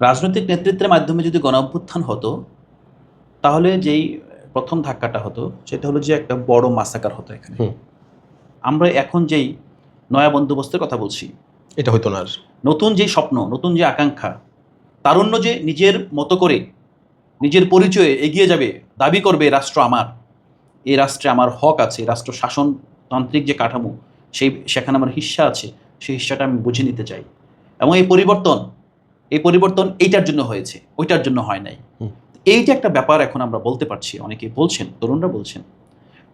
রাজনৈতিক নেতৃত্বের মাধ্যমে যদি গণ অভ্যুত্থান হতো তাহলে যেই প্রথম ধাক্কাটা হতো সেটা হলো যে একটা বড় মাসাকার হতো এখানে। আমরা এখন যেই নয়া বন্দোবস্তের কথা বলছি এটা হইতো না নতুন যে স্বপ্ন নতুন যে আকাঙ্ক্ষা তারুণ্য যে নিজের মতো করে নিজের পরিচয়ে এগিয়ে যাবে দাবি করবে রাষ্ট্র আমার। এই রাষ্ট্রে আমার হক আছে রাষ্ট্র শাসনতান্ত্রিক যে কাঠামো সেই সেখানে আমার হিস্সা আছে সেই হিস্সাটা আমি বুঝে নিতে চাই। এবং এই পরিবর্তন এই পরিবর্তন এইটার জন্য হয়েছে ওইটার জন্য হয় নাই। এই যে একটা ব্যাপার এখন আমরা বলতে পারছি অনেকে বলছেন তরুণরা বলছেন।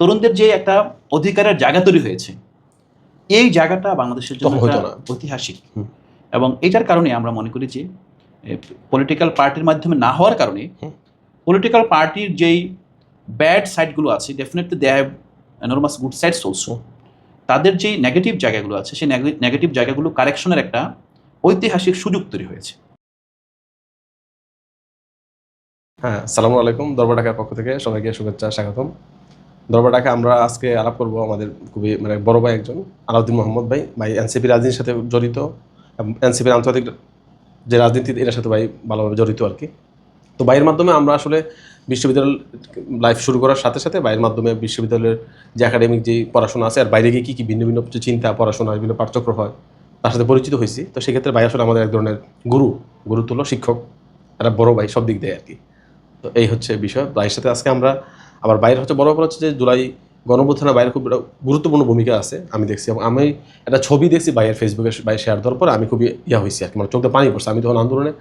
তরুণদের যে একটা অধিকারের জায়গা তৈরি হয়েছে এই জায়গাটা বাংলাদেশের জন্য। ঐতিহাসিক। এবং এটার কারণে আমরা মনে করি যে পলিটিক্যাল পার্টির মাধ্যমে না হওয়ার কারণে পলিটিক্যাল পার্টির যেই ব্যাড সাইডগুলো আছে definitely they have enormous good sides also তাদের যে নেগেটিভ জায়গাগুলো আছে সেই নেগেটিভ জায়গাগুলো কারেকশনের একটা ঐতিহাসিক সুযোগ তৈরি হয়েছে। হ্যাঁ সালামু আলাইকুম দরবার ঢাকার পক্ষ থেকে সবাইকে শুভেচ্ছা, স্বাগতম। দরবার ঢাকা আমরা আজকে আলাপ করব আমাদের খুবই মানে বড় ভাই একজন, আলাউদ্দিন মোহাম্মদ ভাই। ভাই এনসিপি রাজনীতির সাথে জড়িত এনসিপির আন্তর্জাতিক যে রাজনীতি, এটার সাথে ভাই ভালোভাবে জড়িত আর কি। তো ভাইয়ের মাধ্যমে আমরা আসলে বিশ্ববিদ্যালয় লাইফ শুরু করার সাথে সাথে ভাইয়ের মাধ্যমে বিশ্ববিদ্যালয়ের যে একাডেমিক যে পড়াশোনা আছে, আর বাইরে গিয়ে কী কী ভিন্ন ভিন্ন চিন্তা, পড়াশোনা, বিভিন্ন পার্থক্য হয়, তার সাথে পরিচিত হয়েছি। তো সেক্ষেত্রে ভাই আসলে আমাদের এক ধরনের গুরু, গুরুতুল্য শিক্ষক, একটা বড় ভাই সব দিক দেয় আর কি। তো এই হচ্ছে বিষয়। ভাইয়ের সাথে আজকে আমরা আবার বাইরে হচ্ছে বড় ব্যাপার হচ্ছে যে জুলাই গণপ্রথানের বাইরে খুব গুরুত্বপূর্ণ ভূমিকা আছে, আমি দেখছি। এবং আমি একটা ছবি দেখছি বাইরের ফেসবুকে বাই শেয়ার দেওয়ার পর আমি খুবই ইয়া হয়েছি আর কি মানে চোখে পানি পড়ছে। আমি তখন আন্দোলনে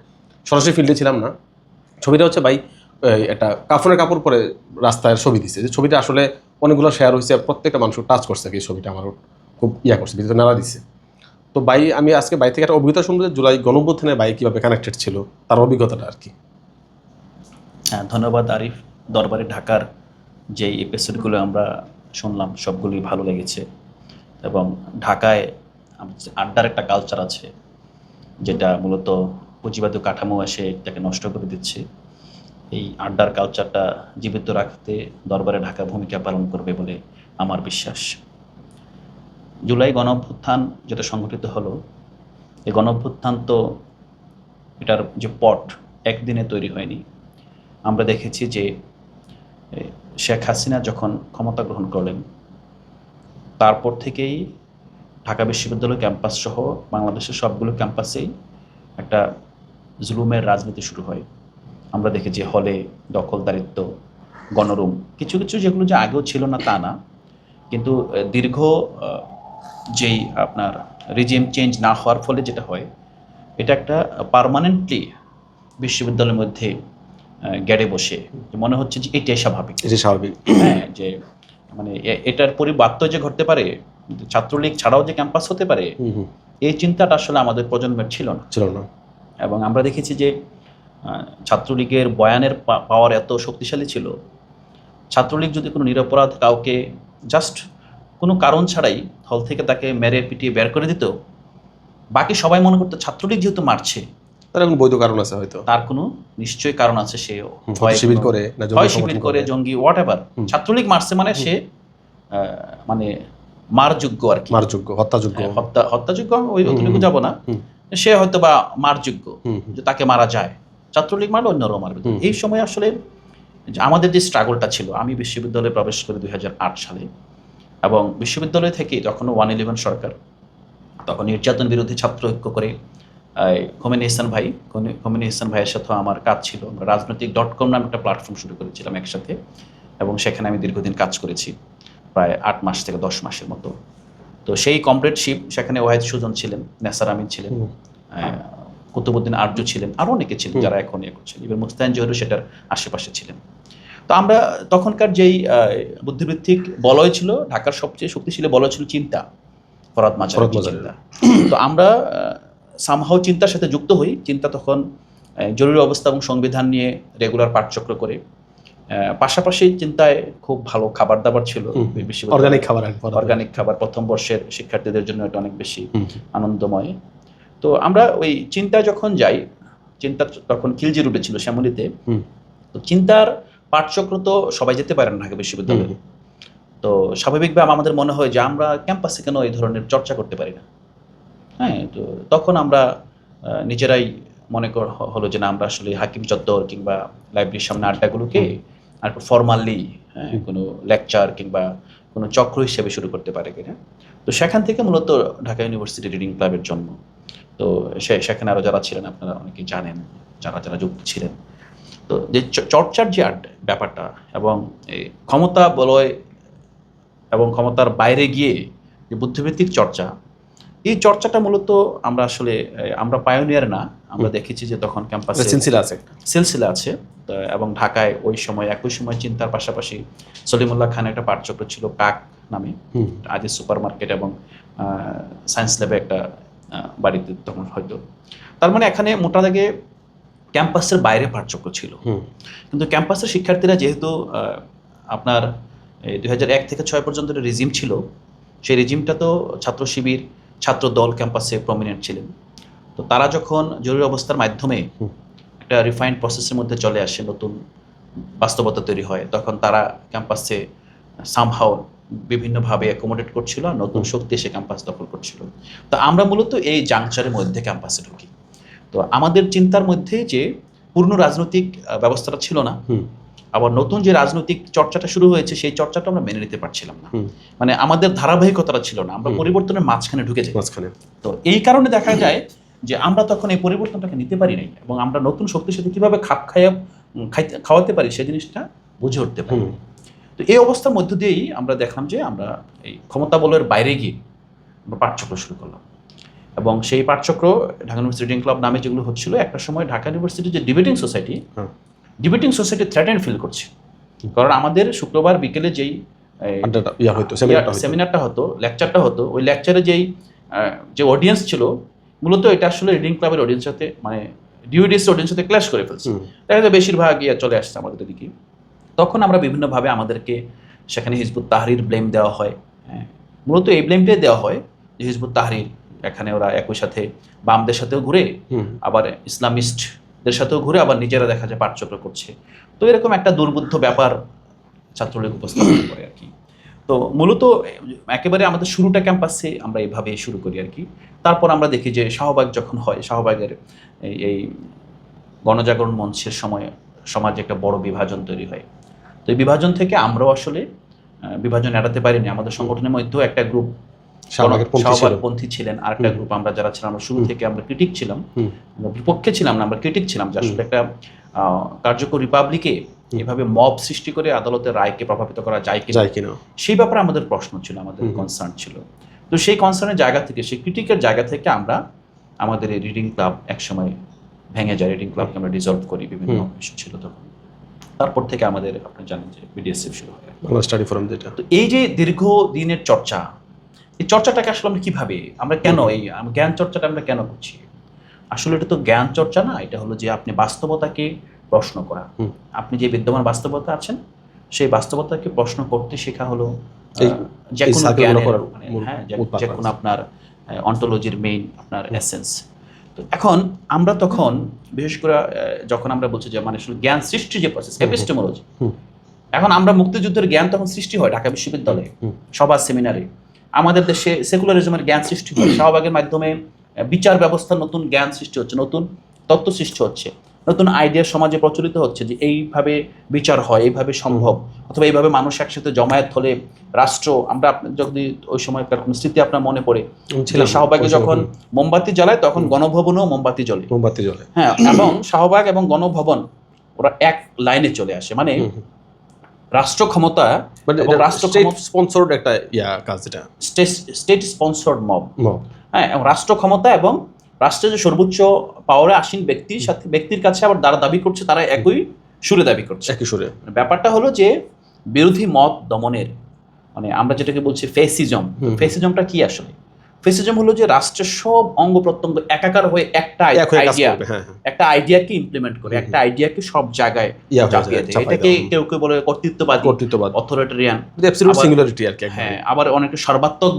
সরাসরি ফিল্ডে ছিলাম না। ছবিটা হচ্ছে ভাই একটা কাফনের কাপড় পরে রাস্তায় ছবি দিছে যে ছবিটা আসলে অনেকগুলো শেয়ার হয়েছে, প্রত্যেকটা মানুষ টাচ করছে এই ছবিটা, আমার খুব ইয়া করছে, ভিতরে নাড়া দিছে তো বাই আমি আজকে বাই থেকে একটা অভিজ্ঞতা শুনব যে জুলাই গণপ্রথানে ভাই কীভাবে কানেক্টেড ছিল, তার অভিজ্ঞতাটা আর কি। হ্যাঁ ধন্যবাদ আরিফ। দরবারে ঢাকার যে এপিসোডগুলো আমরা শুনলাম, সবগুলোই ভালো লেগেছে। এবং ঢাকায় আড্ডার একটা কালচার আছে, যেটা মূলত পুঁজিবাদী কাঠামো এসে এটাকে নষ্ট করে দিচ্ছে। এই আড্ডার কালচারটা জীবিত রাখতে দরবারে ঢাকা ভূমিকা পালন করবে বলে আমার বিশ্বাস। জুলাই গণঅভ্যুত্থান যেটা সংঘটিত হলো, এই গণঅভ্যুত্থান তো এটার যে পট একদিনে তৈরি হয়নি। আমরা দেখেছি যে শেখ হাসিনা যখন ক্ষমতা গ্রহণ করলেন, তারপর থেকেই ঢাকা বিশ্ববিদ্যালয় ক্যাম্পাস সহ বাংলাদেশের সবগুলো ক্যাম্পাসেই একটা জুলুমের রাজনীতি শুরু হয়। আমরা দেখেছি হলে দখলদারিত্ব গণরুম, কিছু কিছু যেগুলো যে আগেও ছিল না তা না, কিন্তু দীর্ঘ যেই আপনার রিজিম চেঞ্জ না হওয়ার ফলে যেটা হয়, এটা একটা পার্মানেন্টলি বিশ্ববিদ্যালয়ের মধ্যে গেড়ে বসে। মনে হচ্ছে যে এটাই স্বাভাবিক। এটি স্বাভাবিক। হ্যাঁ যে মানে এটার পরিবার্ত যে ঘটতে পারে ছাত্রলীগ ছাড়াও যে ক্যাম্পাস হতে পারে এই চিন্তাটা আসলে আমাদের প্রজন্মের ছিল না। ছিল না। এবং আমরা দেখেছি যে ছাত্রলীগের বয়ানের পাওয়ার এত শক্তিশালী ছিল। ছাত্রলীগ যদি কোনো নিরপরাধ কাউকে জাস্ট কোনো কারণ ছাড়াই হল থেকে তাকে মেরে পিটিয়ে বের করে দিত বাকি সবাই মনে করতো ছাত্রলীগ যেহেতু মারছে তার এখন বৈধ কারণ আছে হয়তো। তার কোনো নিশ্চয়ই কারণ আছে সে হয় শিবির করে হয় শিবির করে জঙ্গি হোয়াট এভার ছাত্রলীগ মারছে মানে সে মানে মারযোগ্য আর কি। মারযোগ্য হত্যাযোগ্য। হ্যাঁ, হত্যা হত্যাযোগ্য ওই অতটুকু যাব না। সে হয়তো বা মারযোগ্য যে তাকে মারা যায়। ছাত্রলীগ মারলে অন্যরাও মারবে। এই সময় আসলে যে আমাদের যে স্ট্রাগলটা ছিল আমি বিশ্ববিদ্যালয়ে প্রবেশ করি দুই হাজার আট সালে এবং বিশ্ববিদ্যালয় থেকে তখনও ওয়ান ইলেভেন সরকার তখন নির্যাতন বিরোধী ছাত্র ঐক্য করে খোমেনি ইহসান ভাই খোমে- খোমেনি ইহসান ভাইয়ের সাথেও আমার কাজ ছিল। আমরা রাজনৈতিক ডট কম নামে একটা প্ল্যাটফর্ম শুরু করেছিলাম একসাথে এবং সেখানে আমি দীর্ঘদিন কাজ করেছি প্রায় আট মাস থেকে দশ মাসের মতো। তো সেই কমরেডশিপ সেখানে ওয়াহিদ সুজন ছিলেন নেসার আমিন ছিলেন কুতুবুদ্দিন আর্য ছিলেন আরও অনেকে ছিলেন যারা এখন ইয়ে করছেন। ইভেন মুস্তান জহুরু সেটার আশেপাশে ছিলেন। তো আমরা তখনকার যেই বুদ্ধিবৃত্তিক বলয় ছিল ঢাকার সবচেয়ে শক্তিশালী বলয় ছিল চিন্তা ফরাদ মাজার। চিন্তা। তো আমরা সামহাও চিন্তার সাথে যুক্ত হই চিন্তা তখন জরুরি অবস্থা এবং সংবিধান নিয়ে রেগুলার পাঠচক্র করে। পাশাপাশি চিন্তায় খুব ভালো খাবার দাবার ছিল। অর্গানিক খাবার অর্গানিক খাবার প্রথম বর্ষের শিক্ষার্থীদের জন্য এটা অনেক বেশি আনন্দময়। তো আমরা ওই চিন্তায় যখন যাই চিন্তা তখন খিলজি রুটে ছিল শ্যামলিতে। তো চিন্তার পাঠচক্র তো সবাই যেতে পারেন না ঢাকা বিশ্ববিদ্যালয়ে। তো স্বাভাবিকভাবে আমাদের মনে হয় যে আমরা ক্যাম্পাসে কেন এই ধরনের চর্চা করতে পারি না? হ্যাঁ তো তখন আমরা নিজেরাই মনে কর হলো যে না আমরা আসলে হাকিম চত্বর কিংবা লাইব্রেরির সামনে আড্ডাগুলোকে আর ফর্মালি হ্যাঁ কোনো লেকচার কিংবা কোনো চক্র হিসেবে শুরু করতে পারে কিনা। তো সেখান থেকে মূলত ঢাকা ইউনিভার্সিটি রিডিং ক্লাবের জন্ম। তো সে সেখানে আরও যারা ছিলেন আপনারা অনেকেই জানেন যারা যারা যুক্ত ছিলেন। তো যে চর্চার যে আড্ডা ব্যাপারটা এবং এই ক্ষমতা বলয় এবং ক্ষমতার বাইরে গিয়ে যে বুদ্ধিভিত্তিক চর্চা এই চর্চাটা মূলত আমরা আসলে আমরা পায়োনিয়ার না। আমরা দেখেছি যে তখন ক্যাম্পাসে সিলসিলা আছে। সিলসিলা আছে। এবং ঢাকায় ওই সময় একই সময় চিন্তার পাশাপাশি সলিমুল্লাহ খান একটা পাঠচক্র ছিল কাক নামে। আদি সুপার মার্কেট এবং সায়েন্স ল্যাবে একটা বাড়িতে তখন হয়তো। তার মানে এখানে মোটা দাগে ক্যাম্পাসের বাইরে পাঠচক্র ছিল। কিন্তু ক্যাম্পাসের শিক্ষার্থীরা যেহেতু আপনার দুই হাজার এক থেকে ছয় পর্যন্ত রেজিম ছিল সেই রেজিমটা তো ছাত্র শিবির ছাত্র দল ক্যাম্পাসে প্রমিনেন্ট ছিলেন। তো তারা যখন জরুরি অবস্থার মাধ্যমে একটা রিফাইন্ড প্রসেসের মধ্যে চলে আসে নতুন বাস্তবতা তৈরি হয় তখন তারা ক্যাম্পাসে সামহাও বিভিন্নভাবে অ্যাকোমোডেট করছিল আর নতুন শক্তি এসে ক্যাম্পাস দখল করছিল। তো আমরা মূলত এই জাংচারের মধ্যে ক্যাম্পাসে ঢুকি। তো আমাদের চিন্তার মধ্যে যে পূর্ণ রাজনৈতিক ব্যবস্থাটা ছিল না। আবার নতুন যে রাজনৈতিক চর্চাটা শুরু হয়েছে সেই চর্চাটা আমরা মেনে নিতে পারছিলাম না। মানে আমাদের ধারাবাহিকতাটা ছিল না আমরা পরিবর্তনের মাঝখানে ঢুকে যাই। মাঝখানে। তো এই কারণে দেখা যায় যে আমরা তখন এই পরিবর্তনটাকে নিতে পারি নাই এবং আমরা নতুন শক্তির সাথে কীভাবে খাপ খাইয়া খাইতে খাওয়াতে পারি সেই জিনিসটা বুঝে উঠতে পারি। তো এই অবস্থার মধ্য দিয়েই আমরা দেখলাম যে আমরা এই ক্ষমতা বলের বাইরে গিয়ে আমরা পাঠচক্র শুরু করলাম। এবং সেই পাঠচক্র ঢাকা ইউনিভার্সিটি ক্লাব নামে যেগুলো হচ্ছিল একটা সময় ঢাকা ইউনিভার্সিটির যে ডিবেটিং সোসাইটি হ্যাঁ। ডিবেটিং সোসাইটি থ্রেটেন ফিল করছে। কারণ আমাদের শুক্রবার বিকেলে যেই সেমিনারটা হতো লেকচারটা হতো ওই লেকচারে যেই যে অডিয়েন্স ছিল মূলত এটা আসলে রিডিং ক্লাবের অডিয়েন্স সাথে মানে ডিউডিএস অডিয়েন্স সাথে ক্লাশ করে ফেলছে। দেখা যায় বেশিরভাগ ইয়ে চলে আসছে আমাদের দিকে তখন আমরা বিভিন্নভাবে আমাদেরকে সেখানে হিজবুত তাহরির ব্লেম দেওয়া হয় হ্যাঁ, মূলত এই ব্লেমটাই দেওয়া হয় যে হিজবুত তাহরির এখানে ওরা একই সাথে বামদের সাথেও ঘুরে আবার আবার ইসলামিস্টদের সাথেও ঘুরে আবার নিজেরা দেখা যায়, পাঠচক্র করছে। তো এরকম একটা দুর্বুদ্ধ ব্যাপার ছাত্রলীগ উপস্থাপন করে আর কি। তো মূলত একেবারে আমাদের শুরুটা ক্যাম্পাসে আমরা এইভাবে শুরু করি আর কি। তারপর আমরা দেখি যে শাহবাগ যখন হয়, শাহবাগের এই গণজাগরণ মঞ্চের সময় সমাজে একটা বড় বিভাজন তৈরি হয়। তো এই বিভাজন থেকে আমরাও আসলে বিভাজন এড়াতে পারিনি। আমাদের সংগঠনের মধ্যেও একটা গ্রুপ ছিলেন। আর একটা গ্রুপ আমরা যারা ছিলাম আমরা শুরু থেকে আমরা ক্রিটিক ছিলাম। বিপক্ষে ছিলাম না আমরা ক্রিটিক ছিলাম। যে আসলে একটা কার্যকর রিপাবলিকে এভাবে মব সৃষ্টি করে আদালতের রায়কে প্রভাবিত করা যায় কিনা সেই ব্যাপারে আমাদের প্রশ্ন ছিল আমাদের কনসার্ন ছিল। তো সেই কনসার্নের জায়গা থেকে সেই ক্রিটিকের জায়গা থেকে আমরা আমাদের এই রিডিং ক্লাব একসময় ভেঙে যায়। রিডিং ক্লাবকে আমরা ডিজলভ করি বিভিন্ন ইস্যু ছিল তখন। তারপর থেকে আমাদের আপনি জানেন যে বিডিএসএফ শুরু হয়। স্টাডি ফোরাম যেটা। তো এই যে দীর্ঘ দিনের চর্চা এই চর্চাটাকে আসলে আমরা কীভাবে আমরা কেন এই জ্ঞান চর্চাটা আমরা কেন করছি? আসলে এটা তো জ্ঞান চর্চা না এটা হলো যে আপনি বাস্তবতাকে প্রশ্ন করা। আপনি যে বিদ্যমান বাস্তবতা আছেন সেই বাস্তবতাকে প্রশ্ন করতে শেখা হলো যে কোনো জ্ঞানের মানে, হ্যাঁ যে-। কোনো আপনার অন্টোলজির মেইন আপনার এসেন্স তো এখন আমরা তখন বিশেষ করে যখন আমরা বলছি যে মানে আসলে জ্ঞান সৃষ্টি যে প্রসেস এপিস্টেমোলজি এখন আমরা মুক্তিযুদ্ধের জ্ঞান তখন সৃষ্টি হয় ঢাকা বিশ্ববিদ্যালয়ে। সবার সেমিনারে আমাদের দেশে সেকুলারিজমের জ্ঞান সৃষ্টি হয় শাহবাগের মাধ্যমে বিচার ব্যবস্থা নতুন জ্ঞান সৃষ্টি হচ্ছে নতুন তত্ত্ব সৃষ্টি হচ্ছে নতুন আইডিয়া সমাজে প্রচলিত হচ্ছে যে এইভাবে বিচার হয় এইভাবে সম্ভব। অথবা এইভাবে মানুষ একসাথে জমায়েত হলে রাষ্ট্র আমরা যদি ওই সময়কার কোনো স্মৃতি আপনার মনে পড়ে শাহবাগে যখন মোমবাতি জ্বালায় তখন গণভবনেও মোমবাতি জ্বলে। মোমবাতি জ্বলে। হ্যাঁ এবং শাহবাগ এবং গণভবন ওরা এক লাইনে চলে আসে। মানে। রাষ্ট্র ক্ষমতা মানে রাষ্ট্র স্পন্সরড একটা ইয়া কাজ এটা স্টেট স্পন্সর্ড মব হ্যাঁ এবং রাষ্ট্র ক্ষমতা এবং রাষ্ট্রের যে সর্বোচ্চ পাওয়ারে আসীন ব্যক্তির সাথে ব্যক্তির কাছে আবার যারা দাবি করছে তারা একই সুরে দাবি করছে। একই সুরে। মানে ব্যাপারটা হলো যে বিরোধী মত দমনের মানে আমরা যেটাকে বলছি ফেসিজম ফেসিজমটা কি আসলে? ফেসিজম হলো যে রাষ্ট্রের সব অঙ্গ প্রত্যঙ্গ একাকার হয়ে একটা এক আইডিয়া হ্যাঁ হ্যাঁ। একটা আইডিয়াকে ইমপ্লিমেন্ট করে। একটা আইডিয়াকে সব জায়গায় এটাকে কেউ কেউ বলে কর্তৃত্ববাদী কর্তৃত্ববাদ। অথরিটেরিয়ান সিঙ্গুলারিটি আর কি হ্যাঁ আবার অনেকে সর্বাত্মক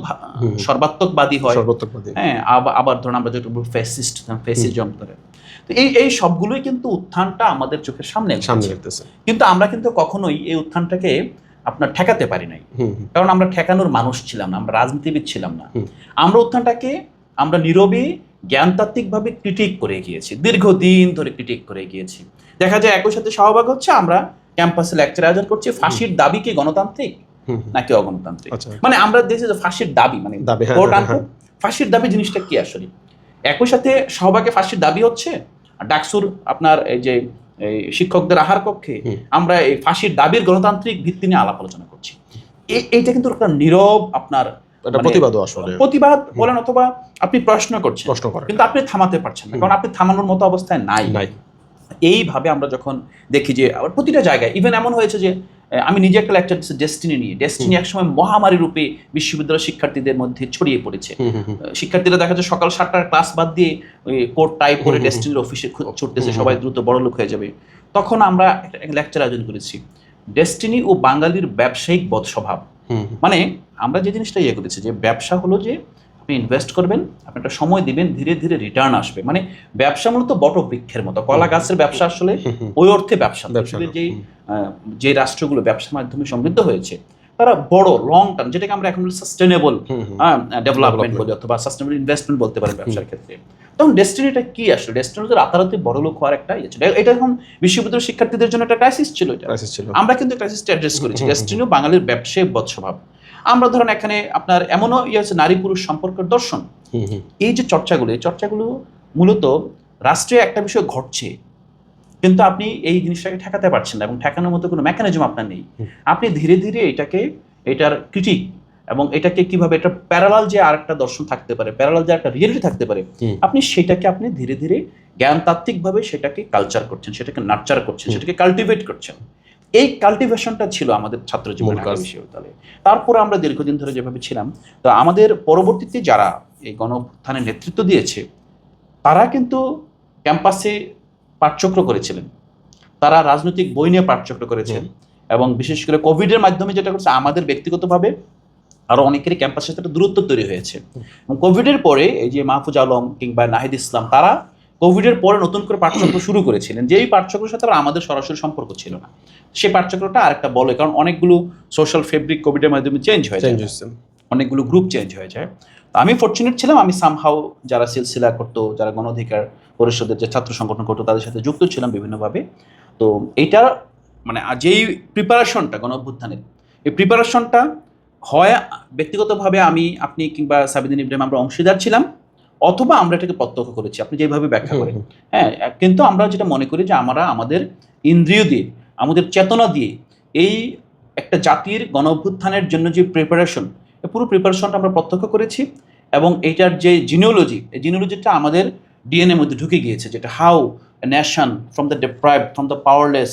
সর্বাত্মকবাদী হয়। সর্বোত্তকবাদী হ্যাঁ আবার ধরুন আমরা যেটা বলব ফেসিস্ট ফেসিজম ধরে। তো এই এই সবগুলোই কিন্তু উত্থানটা আমাদের চোখের সামনে সামনে কিন্তু আমরা কিন্তু কখনোই এই উত্থানটাকে আপনার ঠেকাতে পারি নাই। কারণ আমরা ঠেকানোর মানুষ ছিলাম না আমরা রাজনীতিবিদ ছিলাম না। আমরা উত্থানটাকে আমরা নীরবে জ্ঞানতাত্ত্বিকভাবে ক্রিটিক করে গিয়েছি দীর্ঘদিন ধরে ক্রিটিক করে গিয়েছি। দেখা যায় একই সাথে সহভাগ হচ্ছে আমরা ক্যাম্পাসে লেকচার আয়োজন করছি ফাঁসির দাবি কি গণতান্ত্রিক। নাকি অগণতান্ত্রিক? আচ্ছা। মানে আমরা দেখছি যে ফাঁসির দাবি মানে হ্যাঁ, হ্যাঁ, আনকোর্ট ফাঁসির দাবি জিনিসটা কি আসলে? একই সাথে সহভাগে ফাঁসির দাবি হচ্ছে ডাকসুর আপনার এই যে এই শিক্ষকদের আহার কক্ষে আমরা এই ফাঁসির দাবির গণতান্ত্রিক ভিত্তি নিয়ে আলাপ আলোচনা করছি। এইটা কিন্তু একটা নীরব আপনার মানে প্রতিবাদও আসলে। প্রতিবাদ বলেন অথবা আপনি প্রশ্ন করছেন প্রশ্ন করেন। কিন্তু আপনি থামাতে পারছেন না কারণ আপনি থামানোর মতো অবস্থায় নাই। নাই। এইভাবে আমরা যখন দেখি যে আবার প্রতিটা জায়গায় ইভেন এমন হয়েছে যে আমি নিজে একটা লেকচার দিচ্ছি ডেস্টিনি নিয়ে। ডেস্টিনি একসময় মহামারী রূপে বিশ্ববিদ্যালয়ের শিক্ষার্থীদের মধ্যে ছড়িয়ে পড়েছে। শিক্ষার্থীরা দেখা যায় সকাল সাতটার ক্লাস বাদ দিয়ে কোর্ট টাইপ করে ডেস্টিনির অফিসে ছুটতেছে সবাই দ্রুত বড় লোক হয়ে যাবে। তখন আমরা একটা লেকচার আয়োজন করেছি। ডেস্টিনি ও বাঙালির ব্যবসায়িক বদস্বভাব স্বভাব মানে আমরা যে জিনিসটা ইয়ে করেছি যে ব্যবসা হলো যে আপনি ইনভেস্ট করবেন আপনি একটা সময় দিবেন ধীরে ধীরে রিটার্ন আসবে। মানে ব্যবসা মূলত বট বৃক্ষের মতো। কলা গাছের ব্যবসা আসলে। ওই অর্থে ব্যবসা। যেই যে রাষ্ট্রগুলো ব্যবসার মাধ্যমে সমৃদ্ধ হয়েছে তারা বড় লং টার্ম যেটাকে আমরা এখন সাস্টেনেবল। ডেভেলপমেন্ট. বলি অথবা সাস্টেনেবল ইনভেস্টমেন্ট বলতে পারেন ব্যবসার ক্ষেত্রে। তখন ডেস্টিনিটা কি আসলে? ডেস্টিনি তো রাতারাতি বড় লোক হওয়ার একটা ইয়ে ছিল। এটা এখন বিশ্ববিদ্যালয়ের শিক্ষার্থীদের জন্য একটা ক্রাইসিস ছিল এটা। আমরা কিন্তু ক্রাইসিসটা অ্যাড্রেস করেছি। ডেস্টিনিও বাঙালির ব্যবসায়িক বৎস্বভাব আমরা ধরেন এখানে আপনার এমনও ইয়ে আছে নারী পুরুষ সম্পর্কের দর্শন। এই যে চর্চাগুলো এই চর্চাগুলো মূলত রাষ্ট্রে একটা বিষয় ঘটছে। কিন্তু আপনি এই জিনিসটাকে ঠেকাতে পারছেন না এবং ঠেকানোর মতো কোনো মেকানিজম আপনার নেই। আপনি ধীরে ধীরে এটাকে এটার ক্রিটিক এবং এটাকে কীভাবে এটা প্যারালাল যে আরেকটা দর্শন থাকতে পারে প্যারালাল যে একটা রিয়েলিটি থাকতে পারে আপনি সেটাকে আপনি ধীরে ধীরে জ্ঞানতাত্ত্বিকভাবে সেটাকে কালচার করছেন সেটাকে নার্চার করছেন সেটাকে কাল্টিভেট করছেন। এই কাল্টিভেশনটা ছিল আমাদের ছাত্র জীবন বিশ্ববিদ্যালয়ে। তারপরে আমরা দীর্ঘদিন ধরে যেভাবে ছিলাম তো আমাদের পরবর্তীতে যারা এই গণঅভ্যুত্থানের নেতৃত্ব দিয়েছে তারা কিন্তু ক্যাম্পাসে পাঠচক্র করেছিলেন। তারা রাজনৈতিক বই নিয়ে পাঠচক্র করেছেন এবং বিশেষ করে কোভিডের মাধ্যমে যেটা করছে আমাদের ব্যক্তিগতভাবে আরও অনেকেরই ক্যাম্পাসের সাথে দূরত্ব তৈরি হয়েছে। এবং কোভিডের পরে এই যে মাহফুজ আলম কিংবা নাহিদ ইসলাম তারা কোভিডের পরে নতুন করে পাঠচক্র শুরু করেছিলেন। যেই পাঠচক্রের সাথে আবার আমাদের সরাসরি সম্পর্ক ছিল না। সেই পাঠচক্রটা আরেকটা বলে কারণ অনেকগুলো সোশ্যাল ফেব্রিক কোভিডের মাধ্যমে চেঞ্জ হয়ে যায়। অনেকগুলো গ্রুপ চেঞ্জ হয়ে যায়। তো আমি ফর্চুনেট ছিলাম আমি সামহাও যারা সিলসিলা করতো যারা গণ অধিকার পরিষদের যে ছাত্র সংগঠন করতো তাদের সাথে যুক্ত ছিলাম বিভিন্নভাবে। তো এইটা মানে যেই প্রিপারেশনটা গণ অভ্যুত্থানের এই প্রিপারেশনটা হয় ব্যক্তিগতভাবে আমি আপনি কিংবা সাবিদিন ইব্রাহিম আমরা অংশীদার ছিলাম। অথবা আমরা এটাকে প্রত্যক্ষ করেছি আপনি যেভাবে ব্যাখ্যা করেন। হ্যাঁ কিন্তু আমরা যেটা মনে করি যে আমরা আমাদের ইন্দ্রিয় দিয়ে আমাদের চেতনা দিয়ে এই একটা জাতির গণ অভ্যুত্থানের জন্য যে প্রিপারেশন পুরো প্রিপারেশনটা আমরা প্রত্যক্ষ করেছি এবং এইটার যে জিনিওলজি এই জিনিওলজিটা আমাদের ডিএনএ মধ্যে ঢুকে গিয়েছে যেটা how a nation from the deprive from the powerless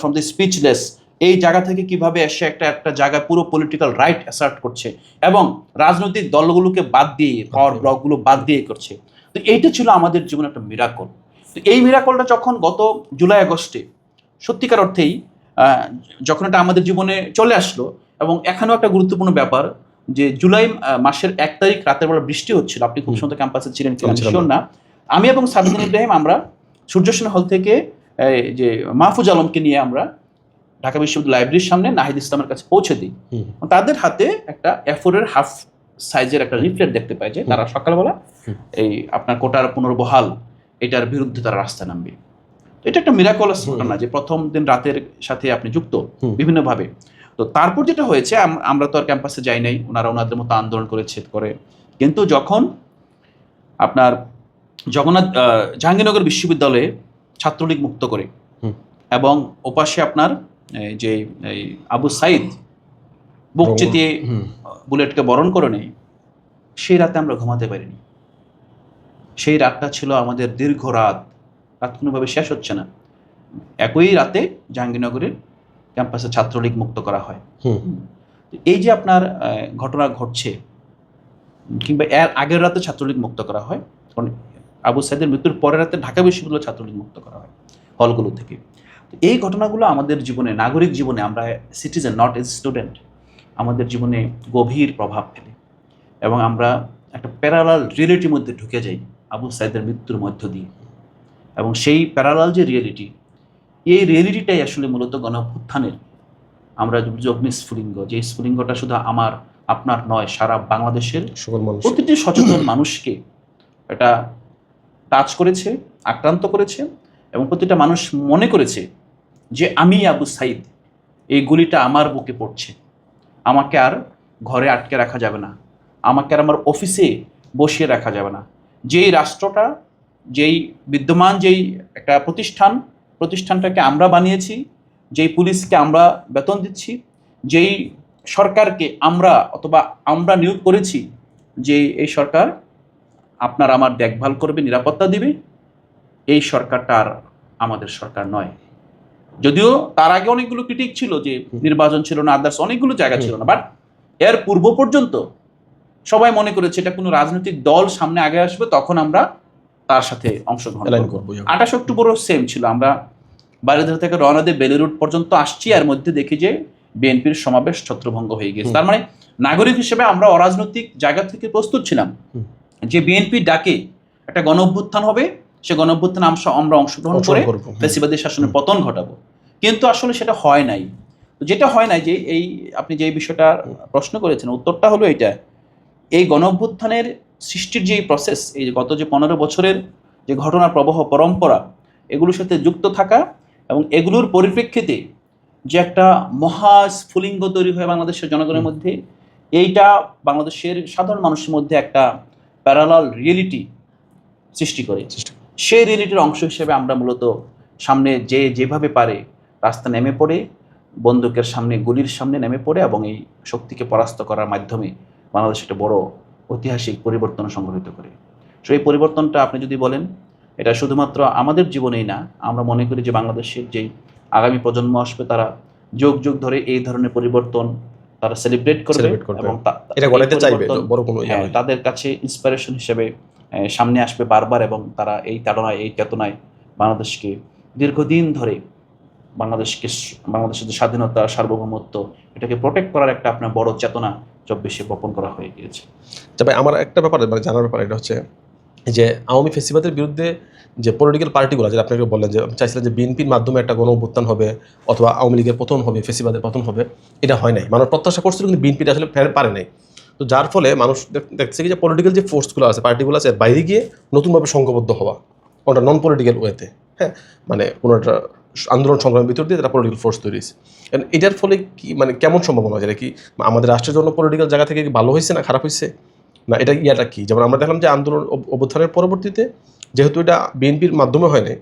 from the speechless এই জায়গা থেকে কীভাবে এসে একটা একটা জায়গায় পুরো পলিটিক্যাল রাইট অ্যাসার্ট করছে এবং রাজনৈতিক দলগুলোকে বাদ দিয়ে পাওয়ার ব্লকগুলো বাদ দিয়ে করছে। তো এইটা ছিল আমাদের জীবনে একটা মিরাকল তো এই মিরাকলটা যখন গত জুলাই আগস্টে সত্যিকার অর্থেই যখন এটা আমাদের জীবনে চলে আসলো এবং এখানেও একটা গুরুত্বপূর্ণ ব্যাপার যে জুলাই মাসের এক তারিখ রাতের বেলা বৃষ্টি হচ্ছিল। আপনি খুব সুন্দর ক্যাম্পাসে ছিলেন শিওর না? আমি এবং সাবিদিন ইব্রাহিম আমরা সূর্যসেন হল থেকে যে মাহফুজ আলমকে নিয়ে আমরা ঢাকা বিশ্ববিদ্যালয় লাইব্রেরির সামনে নাহিদ ইসলামের কাছে পৌঁছে দিই। তাদের হাতে একটা এফোরের হাফ সাইজের একটা লিফলেট দেখতে পাই যে তারা সকালবেলা এই আপনার কোটার পুনর্বহাল এটার বিরুদ্ধে তারা রাস্তা নামবে। এটা একটা মিরাকলাস। ঘটনা যে প্রথম দিন রাতের সাথে আপনি যুক্ত। বিভিন্নভাবে। তো তারপর যেটা হয়েছে আমরা তো আর ক্যাম্পাসে যাই নাই ওনারা ওনাদের মতো আন্দোলন করে ছেদ করে। কিন্তু যখন আপনার জগন্নাথ জাহাঙ্গীরনগর বিশ্ববিদ্যালয়ে ছাত্রলীগ মুক্ত করে এবং ওপাশে আপনার যে এই আবু সাইদ বুক চেতিয়ে। বুলেটকে বরণ করে নেই সেই রাতে আমরা ঘুমাতে পারিনি। সেই রাতটা ছিল আমাদের দীর্ঘ রাত। রাত কোনোভাবে শেষ হচ্ছে না। একই রাতে জাহাঙ্গীরনগরের ক্যাম্পাসে ছাত্রলীগ মুক্ত করা হয়। এই যে আপনার ঘটনা ঘটছে কিংবা এর আগের রাতে ছাত্রলীগ মুক্ত করা হয় কারণ আবু সাইদের মৃত্যুর পরের রাতে ঢাকা বিশ্ববিদ্যালয় ছাত্রলীগ মুক্ত করা হয় হলগুলো থেকে। এই ঘটনাগুলো আমাদের জীবনে নাগরিক জীবনে আমরা সিটিজেন নট এজ স্টুডেন্ট আমাদের জীবনে গভীর প্রভাব ফেলে। এবং আমরা একটা প্যারালাল রিয়েলিটির মধ্যে ঢুকে যাই আবু সাইদের মৃত্যুর মধ্য দিয়ে। এবং সেই প্যারালাল যে রিয়েলিটি এই রিয়েলিটিটাই আসলে মূলত গণঅভ্যুত্থানের আমরা যে অগ্নি স্ফুলিঙ্গ যে স্ফুলিঙ্গটা শুধু আমার আপনার নয় সারা বাংলাদেশের প্রতিটি সচেতন মানুষকে এটা টাচ করেছে আক্রান্ত করেছে এবং প্রতিটা মানুষ মনে করেছে যে আমি আবু সাইদ, এই গুলিটা আমার বুকে পড়ছে। আমাকে আর ঘরে আটকে রাখা যাবে না। আমাকে আর আমার অফিসে বসিয়ে রাখা যাবে না। যেই রাষ্ট্রটা, যেই বিদ্যমান যেই একটা প্রতিষ্ঠান, প্রতিষ্ঠানটাকে আমরা বানিয়েছি, যেই পুলিশকে আমরা বেতন দিচ্ছি, যেই সরকারকে আমরা অথবা আমরা নিয়োগ করেছি যে এই সরকার আপনার আমার দেখভাল করবে, নিরাপত্তা দিবে, এই সরকারটা আর আমাদের সরকার নয়। যদিও তার আগে অনেকগুলো ক্রিটিক ছিল যে নির্বাচন ছিল না আদার্স অনেকগুলো জায়গা ছিল না বাট এর পূর্ব পর্যন্ত সবাই মনে করেছে এটা কোনো রাজনৈতিক দল সামনে আগে আসবে তখন আমরা তার সাথে অংশগ্রহণ করব। আঠাশ অক্টোবরও সেম ছিল আমরা বারিধারা থেকে রওনা দিয়ে বেলি রুট পর্যন্ত আসছি এর মধ্যে দেখি যে বিএনপির সমাবেশ ছত্রভঙ্গ হয়ে গেছে। তার মানে নাগরিক হিসেবে আমরা অরাজনৈতিক জায়গা থেকে প্রস্তুত ছিলাম। যে বিএনপি ডাকে একটা গণ অভ্যুত্থান হবে সে গণ অভ্যুত্থানে আমরা- অংশগ্রহণ করে। হুম। ফেসিবাদী শাসনের পতন ঘটাবো। কিন্তু আসলে সেটা হয় নাই। যেটা হয় নাই যে এই আপনি যে বিষয়টা প্রশ্ন করেছেন উত্তরটা হলো এটা এই গণ অভ্যুত্থানের সৃষ্টির যে প্রসেস এই গত যে পনেরো বছরের যে ঘটনা প্রবাহ পরম্পরা এগুলোর সাথে যুক্ত থাকা এবং এগুলোর পরিপ্রেক্ষিতে যে একটা মহা স্ফুলিঙ্গ তৈরি হয় বাংলাদেশের জনগণের মধ্যে এইটা বাংলাদেশের সাধারণ মানুষের মধ্যে একটা প্যারালাল রিয়েলিটি সৃষ্টি করে। চেষ্টা সেই রিয়েলিটির অংশ হিসেবে আমরা মূলত সামনে যে যেভাবে পারে রাস্তা নেমে পড়ে বন্দুকের সামনে গুলির সামনে নেমে পড়ে এবং এই শক্তিকে পরাস্ত করার মাধ্যমে বাংলাদেশ একটা বড় ঐতিহাসিক পরিবর্তন সংঘটিত করে সো এই পরিবর্তনটা আপনি যদি বলেন এটা শুধুমাত্র আমাদের জীবনেই না আমরা মনে করি যে বাংলাদেশের যেই আগামী প্রজন্ম আসবে তারা যুগ যুগ ধরে এই ধরনের পরিবর্তন তারা সেলিব্রেট করবে এবং ইয়ে হ্যাঁ। তাদের কাছে ইন্সপিরেশন হিসেবে সামনে আসবে বারবার এবং তারা এই তাড়নায়, এই চেতনায় বাংলাদেশকে দীর্ঘদিন ধরে বাংলাদেশকে বাংলাদেশের যে স্বাধীনতা, সার্বভৌমত্ব, এটাকে প্রোটেক্ট করার একটা আপনার বড় চেতনা চব্বিশে বপন করা হয়ে গিয়েছে। তবে আমার একটা ব্যাপার মানে জানার ব্যাপার এটা হচ্ছে যে আওয়ামী ফেসিবাদের বিরুদ্ধে যে পলিটিক্যাল পার্টিগুলো যেটা আপনাকে বললেন যে চাইছিলেন যে বিএনপির মাধ্যমে একটা গণ অভ্যুত্থান হবে অথবা আওয়ামী লীগের পতন হবে, ফেসিবাদের পতন হবে, এটা হয় নাই। মানুষ প্রত্যাশা করছিল কিন্তু বিএনপিটা আসলে পারে নাই। তো যার ফলে মানুষ দেখছে কি যে পলিটিক্যাল যে ফোর্সগুলো আছে পার্টিগুলো আছে বাইরে গিয়ে নতুনভাবে সংঘবদ্ধ হওয়া, কোনটা নন পলিটিক্যাল ওয়েতে হ্যাঁ? মানে কোনো একটা আন্দোলন সংগ্রামের ভিতর দিয়ে তারা পলিটিক্যাল ফোর্স তৈরি হয়েছে। এটার ফলে কি মানে কেমন সম্ভাবনা যেটা কি আমাদের রাষ্ট্রের জন্য পলিটিক্যাল জায়গা থেকে কি ভালো হয়েছে না খারাপ হয়েছে? না এটা ইয়াটা কি? যেমন আমরা দেখলাম যে আন্দোলন অভ- অভ্যুত্থানের পরবর্তীতে যেহেতু এটা বিএনপির মাধ্যমে হয় নাই,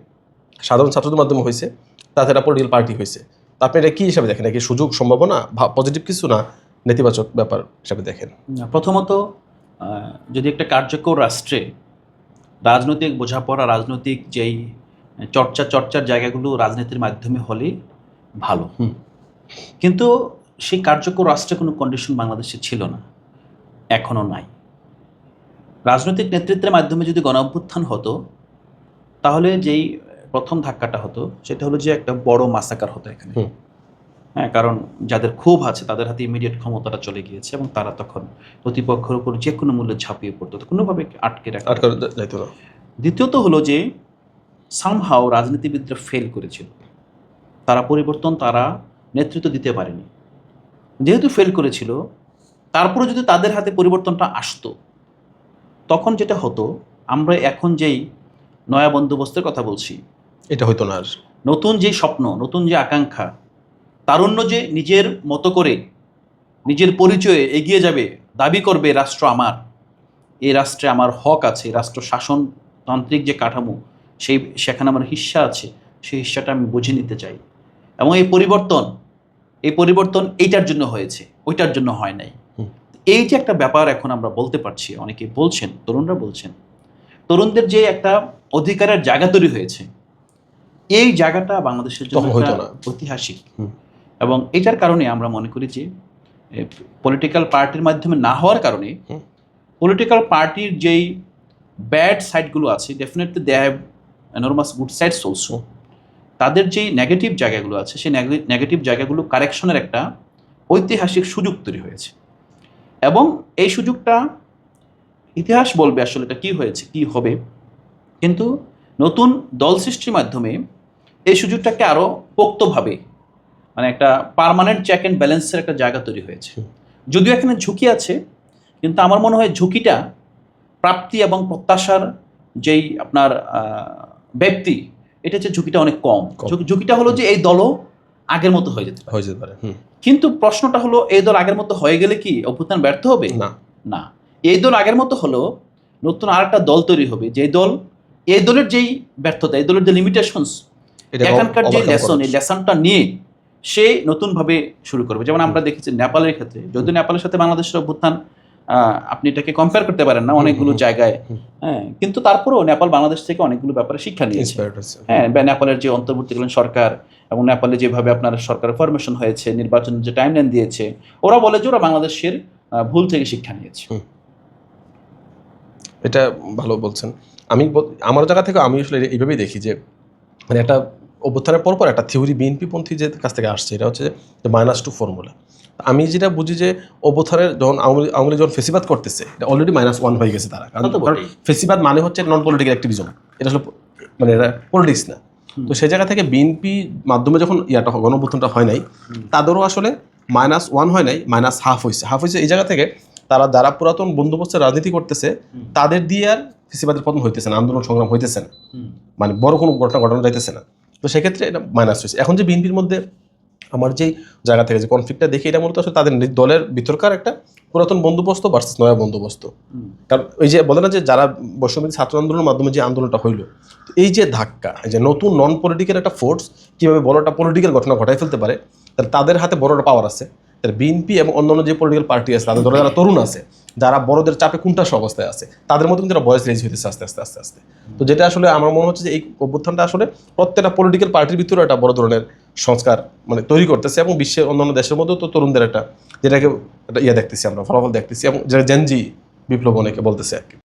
সাধারণ ছাত্রদের মাধ্যমে হয়েছে, তাতে এটা পলিটিক্যাল পার্টি হয়েছে। তা আপনি এটা কি হিসাবে দেখেন? এটা কি সুযোগ, সম্ভাবনা? পজিটিভ কিছু না? নেতিবাচক ব্যাপার হিসাবে দেখেন। প্রথমত যদি একটা কার্যকর রাষ্ট্রে রাজনৈতিক বোঝাপড়া রাজনৈতিক যেই চর্চা চর্চার জায়গাগুলো রাজনীতির মাধ্যমে হলে ভালো। কিন্তু সেই কার্যকর রাষ্ট্রে কোনো কন্ডিশন বাংলাদেশে ছিল না এখনও নাই। রাজনৈতিক নেতৃত্বের মাধ্যমে যদি গণ অভ্যুত্থান হতো তাহলে যেই প্রথম ধাক্কাটা হতো সেটা হলো যে একটা বড় মাসাকার হতো এখানে। হ্যাঁ কারণ যাদের ক্ষোভ আছে তাদের হাতে ইমিডিয়েট ক্ষমতাটা চলে গিয়েছে এবং তারা তখন প্রতিপক্ষের উপর যে কোনো মূল্যে ঝাঁপিয়ে পড়তো। কোনোভাবে আটকে রাখা আটকার যাইতো না। দ্বিতীয়ত হলো যে সামহাও রাজনীতিবিদরা ফেল করেছিল। তারা পরিবর্তন তারা নেতৃত্ব দিতে পারেনি। যেহেতু ফেল করেছিল তারপরে যদি তাদের হাতে পরিবর্তনটা আসতো তখন যেটা হতো আমরা এখন যেই নয়া বন্দোবস্তের কথা বলছি এটা হইতো না নতুন যে স্বপ্ন নতুন যে আকাঙ্ক্ষা তারুণ্য যে নিজের মতো করে নিজের পরিচয়ে এগিয়ে যাবে দাবি করবে রাষ্ট্র আমার। এই রাষ্ট্রে আমার হক আছে রাষ্ট্র শাসনতান্ত্রিক যে কাঠামো সেই সেখানে আমার হিস্সা আছে সেই হিস্সাটা আমি বুঝে নিতে চাই। এবং এই পরিবর্তন এই পরিবর্তন এইটার জন্য হয়েছে ওইটার জন্য হয় নাই। এই যে একটা ব্যাপার এখন আমরা বলতে পারছি অনেকে বলছেন তরুণরা বলছেন তরুণদের যে একটা অধিকারের জায়গা তৈরি হয়েছে এই জায়গাটা বাংলাদেশের জন্য। ঐতিহাসিক। এবং এটার কারণে আমরা মনে করি যে পলিটিক্যাল পার্টির মাধ্যমে না হওয়ার কারণে পলিটিক্যাল পার্টির যেই ব্যাড সাইডগুলো আছে definitely they have enormous good sides also তাদের যেই নেগেটিভ জায়গাগুলো আছে সেই নেগেটিভ জায়গাগুলো কারেকশনের একটা ঐতিহাসিক সুযোগ তৈরি হয়েছে। এবং এই সুযোগটা ইতিহাস বলবে আসলে এটা কী হয়েছে কী হবে। কিন্তু নতুন দল সৃষ্টির মাধ্যমে এই সুযোগটাকে আরও পোক্তভাবে মানে একটা পার্মানেন্ট চেক অ্যান্ড ব্যালেন্সের একটা জায়গা তৈরি হয়েছে। যদিও এখানে ঝুঁকি আছে কিন্তু আমার মনে হয় ঝুঁকিটা প্রাপ্তি এবং প্রত্যাশার যেই আপনার ব্যক্তি এটা হচ্ছে ঝুঁকিটা অনেক কম। ঝুঁকিটা হলো যে এই দলও আগের মতো হয়ে যেতে পারে। হয়ে যেতে পারে কিন্তু প্রশ্নটা হলো এই দল আগের মতো হয়ে গেলে কি অভ্যুত্থান ব্যর্থ হবে? না। না। এই দল আগের মতো হলো নতুন আর একটা দল তৈরি হবে যে দল এই দলের যেই ব্যর্থতা এই দলের যে লিমিটেশনস এটা এখানকার যে লেসন এই লেসনটা নিয়ে সে নতুনভাবে শুরু করবে। যেমন আমরা দেখেছি নেপালের ক্ষেত্রে। যদিও নেপালের সাথে বাংলাদেশের অভ্যুত্থান আপনি এটাকে কম্পেয়ার করতে পারেন না অনেকগুলো জায়গায়। হ্যাঁ কিন্তু তারপরেও নেপাল বাংলাদেশ থেকে অনেকগুলো ব্যাপারে শিক্ষা নিয়েছে। হ্যাঁ নেপালের যে অন্তর্বর্তীকালীন সরকার এবং নেপালে যেভাবে আপনার সরকার ফরমেশন হয়েছে নির্বাচনের যে টাইমলাইন দিয়েছে ওরা বলে যে ওরা বাংলাদেশের ভুল থেকে শিক্ষা নিয়েছে। এটা ভালো বলছেন। আমি আমার জায়গা থেকে আমি আসলে এইভাবেই দেখি যে মানে একটা অভ্যুত্থানের পর পর একটা থিওরি বিএনপি পন্থী যে কাছ থেকে আসছে এটা হচ্ছে যে মাইনাস টু ফর্মুলা আমি যেটা বুঝি যে অভ্যুত্থানের যখন আওয়ামী যখন ফেসিবাদ করতেছে এটা অলরেডি মাইনাস ওয়ান হয়ে গেছে তারা। কারণ। ফেসিবাদ মানে হচ্ছে নন পলিটিক্যাল অ্যাক্টিভিজম এটা আসলে মানে এটা পলিটিক্স না। তো সেই জায়গা থেকে বিএনপি মাধ্যমে যখন ইয়াটা হয়, গণঅভ্যুত্থানটা হয় নাই তাদেরও আসলে মাইনাস ওয়ান হয় নাই মাইনাস হাফ হয়েছে হাফ হয়েছে এই জায়গা থেকে তারা যারা পুরাতন বন্দোবস্তের রাজনীতি করতেছে তাদের দিয়ে আর ফেসিবাদের পতন হইতেছে না আন্দোলন সংগ্রাম হইতেছে না। মানে বড় কোনো ঘটনা ঘটনা যাইতেছে না। তো সেক্ষেত্রে এটা মাইনাস হয়েছে। এখন যে বিএনপির মধ্যে আমার যেই জায়গা থেকে যে কনফ্লিক্টটা দেখি এটা মূলত আসলে তাদের দলের ভিতরকার একটা পুরাতন বন্দোবস্ত ভার্সেস নয়া বন্দোবস্ত। কারণ ওই যে বলে না যে যারা বৈষম্যবিরোধী ছাত্র আন্দোলনের মাধ্যমে যে আন্দোলনটা হইল তো এই যে ধাক্কা এই যে নতুন নন পলিটিক্যাল একটা ফোর্স কীভাবে বড়টা পলিটিক্যাল ঘটনা ঘটাই ফেলতে পারে তাহলে তাদের হাতে বড়টা পাওয়ার আছে। তাহলে বিএনপি এবং অন্যান্য যে পলিটিক্যাল পার্টি আছে তাদের দলে যারা তরুণ আছে যারা বড়দের চাপে কোনটা অবস্থায় আছে, তাদের মধ্যে কিন্তু বয়স রেজ হইতেছে আস্তে আস্তে আস্তে আস্তে। তো যেটা আসলে আমার মনে হচ্ছে যে এই অভ্যুত্থানটা আসলে প্রত্যেকটা পলিটিক্যাল পার্টির ভিতরে একটা বড় ধরনের সংস্কার মানে তৈরি করতেছে এবং বিশ্বের অন্যান্য দেশের মধ্যেও তো তরুণদের একটা, যেটাকে একটা ইয়ে দেখতেছি আমরা, ফলাফল দেখতেছি এবং যেটা জেনজি বিপ্লব অনেকে বলতেছে আর কি।